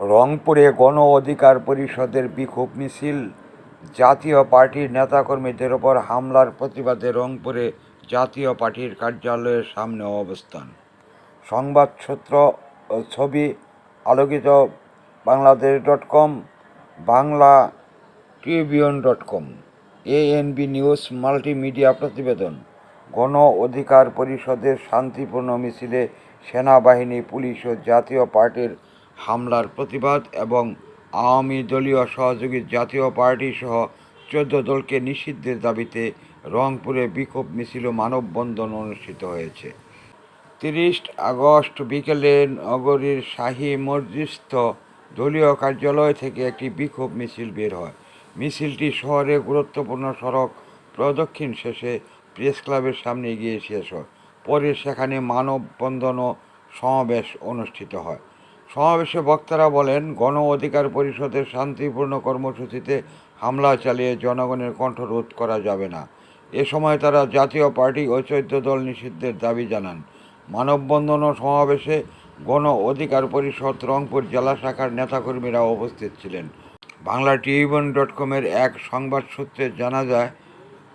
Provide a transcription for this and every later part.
রংপুরে গণ অধিকার পরিষদের বিক্ষোভ মিছিল। জাতীয় পার্টির নেতাকর্মীদের ওপর হামলার প্রতিবাদে রংপুরে জাতীয় পার্টির কার্যালয়ের সামনে অবস্থান। সংবাদ সূত্র ছবি আলোকিত Bangladesh dot com, Bangla tribune dot com, ANB news multimedia প্রতিবেদন। গণ অধিকার পরিষদের শান্তিপূর্ণ মিছিলে সেনাবাহিনী, পুলিশ ও জাতীয় পার্টির হামলার প্রতিবাদ এবং আওয়ামী দলীয় সহযোগী জাতীয় পার্টি সহ চোদ্দ দলকে নিষিদ্ধের দাবিতে রংপুরে বিক্ষোভ মিছিল মানববন্ধন অনুষ্ঠিত হয়েছে। তিরিশ আগস্ট বিকেলে নগরীর শাহী মসজিদস্থ দলীয় কার্যালয় থেকে একটি বিক্ষোভ মিছিল বের হয়। মিছিলটি শহরে গুরুত্বপূর্ণ সড়ক প্রদক্ষিণ শেষে প্রেস ক্লাবের সামনে গিয়ে শেষ হয় পরে সেখানে মানববন্ধন ও সমাবেশ অনুষ্ঠিত হয়। সমাবেশে বক্তারা বলেন, গণ অধিকার পরিষদের শান্তিপূর্ণ কর্মসূচিতে হামলা চালিয়ে জনগণের কণ্ঠরোধ করা যাবে না। এ সময় তারা জাতীয় পার্টি ও চৈদ্দ দল নিষিদ্ধের দাবি জানান। মানববন্ধন ও সমাবেশে গণ অধিকার পরিষদ রংপুর জেলা শাখার নেতাকর্মীরা উপস্থিত ছিলেন। বাংলা টিভিবন ডট কমের এক সংবাদ সূত্রে জানা যায়,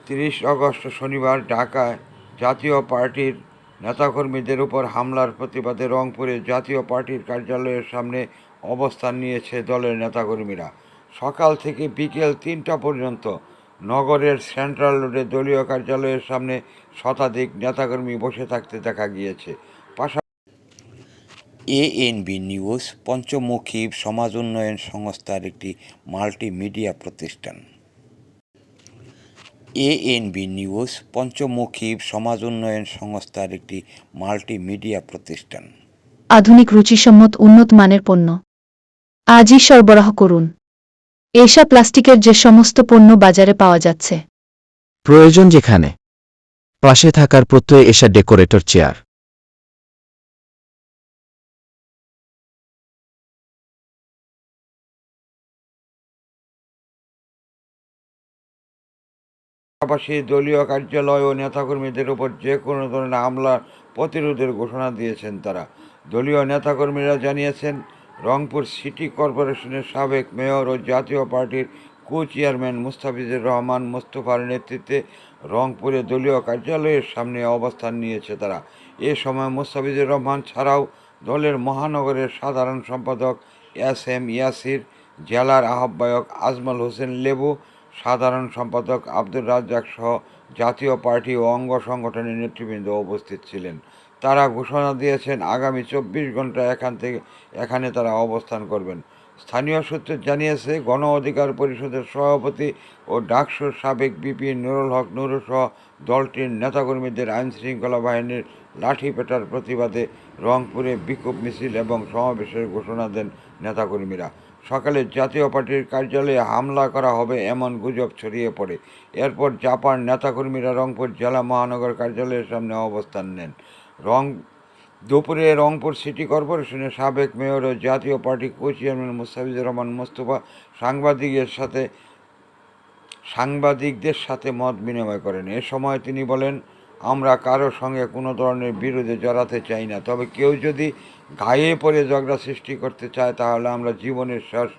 তিরিশ আগস্ট শনিবার ঢাকায় জাতীয় পার্টির নেতাকর্মীদের উপর হামলার প্রতিবাদে রংপুরে জাতীয় পার্টির কার্যালয়ের সামনে অবস্থান নিয়েছে দলের নেতাকর্মীরা। সকাল থেকে বিকেল তিনটা পর্যন্ত নগরের সেন্ট্রাল রোডে দলীয় কার্যালয়ের সামনে শতাধিক নেতাকর্মী বসে থাকতে দেখা গিয়েছে। পাশা এএনবি নিউজ, পঞ্চমুখী সমাজ উন্নয়ন সংস্থার একটি মাল্টিমিডিয়া প্রতিষ্ঠান। এএনবি নিউজ পঞ্চমুখী সমাজ উন্নয়ন সংস্থার একটি মাল্টিমিডিয়া প্রতিষ্ঠান। আধুনিক রুচিসম্মত উন্নত মানের পণ্য। আজই সরবরাহ করুন। এসা প্লাস্টিকের যে সমস্ত পণ্য বাজারে পাওয়া যাচ্ছে। প্রয়োজন যেখানে পাশে থাকার প্রত্যয় এসা ডেকোরেটর চেয়ার। পাশাপাশি দলীয় কার্যালয় ও নেতাকর্মীদের উপর যে কোনো ধরনের হামলা প্রতিরোধের ঘোষণা দিয়েছেন তারা। দলীয় নেতাকর্মীরা জানিয়েছেন, রংপুর সিটি কর্পোরেশনের সাবেক মেয়র ও জাতীয় পার্টির কো চেয়ারম্যান মুস্তাফিজুর রহমান মোস্তফার নেতৃত্বে রংপুরে দলীয় কার্যালয়ের সামনে অবস্থান নিয়েছে তারা। এ সময় মুস্তাফিজুর রহমান ছাড়াও দলের মহানগরের সাধারণ সম্পাদক এস এম ইয়াসির, জেলার আহ্বায়ক আজমল হোসেন লেবু সাধারণ সম্পাদক আব্দুর রাজ্জাক সহ জাতীয় পার্টি ও অঙ্গ সংগঠনের নেতৃবৃন্দ উপস্থিত ছিলেন। তারা ঘোষণা দিয়েছেন, আগামী চব্বিশ ঘণ্টা এখান থেকে, এখানে তারা অবস্থান করবেন। স্থানীয় সূত্রে জানিয়েছে, গণ অধিকার পরিষদের সভাপতি ও ডাকসুর সাবেক বিপি নুরুল হক নুরু সহ দলটির নেতাকর্মীদের আইনশৃঙ্খলা বাহিনীর লাঠি পেটার প্রতিবাদে রংপুরে বিক্ষোভ মিছিল এবং সমাবেশের ঘোষণা দেন নেতাকর্মীরা। সকালে জাতীয় পার্টির কার্যালয়ে হামলা করা হবে এমন গুজব ছড়িয়ে পড়ে। এরপর জাপান নেতাকর্মীরা রংপুর জেলা মহানগর কার্যালয়ের সামনে অবস্থান নেন। রং দুপুরে রংপুর সিটি কর্পোরেশনের সাবেক মেয়র ও Jatiya party co chairman Mustafizur Rahman Mostafa সাংবাদিকের সাথে, সাংবাদিকদের সাথে মত বিনিময় করেন। এ সময় তিনি বলেন, আমরা কারও সঙ্গে কোনো ধরনের বিরোধে জড়াতে চাই না। তবে কেউ যদি গায়ে পড়ে ঝগড়া সৃষ্টি করতে চায়, তাহলে আমরা জীবনের শেষ,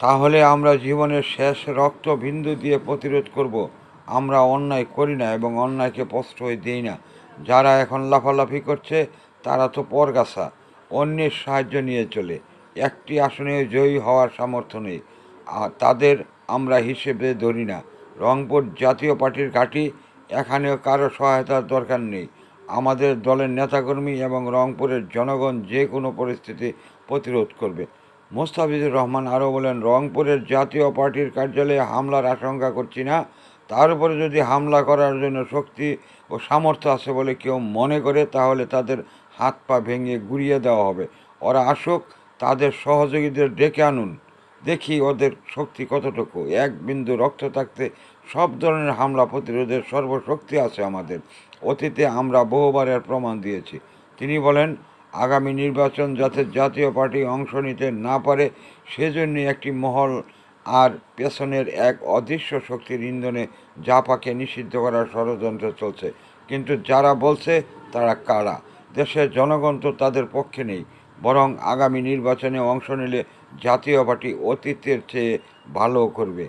তাহলে আমরা জীবনের শেষ রক্ত বিন্দু দিয়ে প্রতিরোধ করব। আমরা অন্যায় করি না এবং অন্যায়কে প্রশ্রয় দিই না। যারা এখন লাফালাফি করছে, তারা তো পরগাছা, অন্যের সাহায্য নিয়ে চলে। একটি আসনে জয়ী হওয়ার সামর্থ্য নেই। আর তাদের আমরা হিসেবে ধরি না। রংপুর জাতীয় পার্টির ঘাঁটি, এখানেও কারও সহায়তার দরকার নেই। আমাদের দলের নেতাকর্মী এবং রংপুরের জনগণ যে কোনো পরিস্থিতি প্রতিরোধ করবে। মোস্তাফিজুর রহমান আরও বলেন, রংপুরের জাতীয় পার্টির কার্যালয়ে হামলার আশঙ্কা করছি না। তার উপরে যদি হামলা করার জন্য শক্তি ও সামর্থ্য আছে বলে কেউ মনে করে, তাহলে তাদের হাত পা ভেঙে গুড়িয়ে দেওয়া হবে। ওরা আসুক, তাদের সহযোগীদের ডেকে আনুন। দেখি ওদের শক্তি কতটুকু। এক বিন্দু রক্ত থাকতে সব ধরনের হামলা প্রতিরোধের সর্বশক্তি আছে আমাদের। অতীতে আমরা বহুবারের প্রমাণ দিয়েছি। তিনি বলেন, আগামী নির্বাচন যাতে জাতীয় পার্টি অংশ নিতে না পারে, সেজন্যই একটি মহল আর পেছনের এক অদৃশ্য শক্তির ইন্ধনে জাপাকে নিষিদ্ধ করার ষড়যন্ত্র চলছে। কিন্তু যারা বলছে, তারা কারা? দেশের জনগণ তো তাদের পক্ষে নেই, বরং আগামী নির্বাচনে অংশ নিলে জাতীয় পার্টি অতীতের চেয়ে ভালো করবে।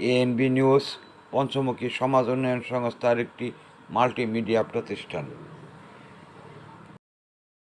এএনবি নিউজ পঞ্চমুখী সমাজ উন্নয়ন সংস্থার একটি মাল্টিমিডিয়া প্রতিষ্ঠান।